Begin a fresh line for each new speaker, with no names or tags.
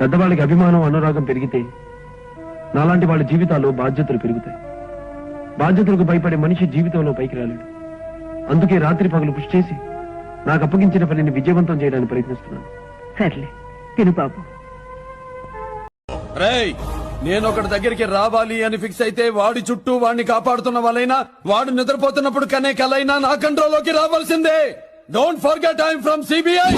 పెద్దవాళ్ళకి అభిమానం అనురాగం పెరిగితే నాలాంటి వాళ్ళ జీవితాల్లో బాధ్యతలు పెరుగుతాయి. బాధ్యతలకు భయపడే మనిషి జీవితంలో పైకి రాలేడు. అందుకే రాత్రి పగలు కృషి చేసి నాకు అప్పగించిన పనిని విజయవంతం చేయడానికి ప్రయత్నిస్తున్నాను.
సర్లే తిను బాబు.
రేయ్ నేను ఒకటి దగ్గరికి రావాలి అని ఫిక్స్ అయితే వాడి చుట్టూ వాడిని కాపాడుతున్న వాళ్ళైనా వాడు నిద్రపోతున్నప్పుడు కనే కలైనా నా కంట్రోల్లోకి రావాల్సిందే. Don't forget I'm from CBI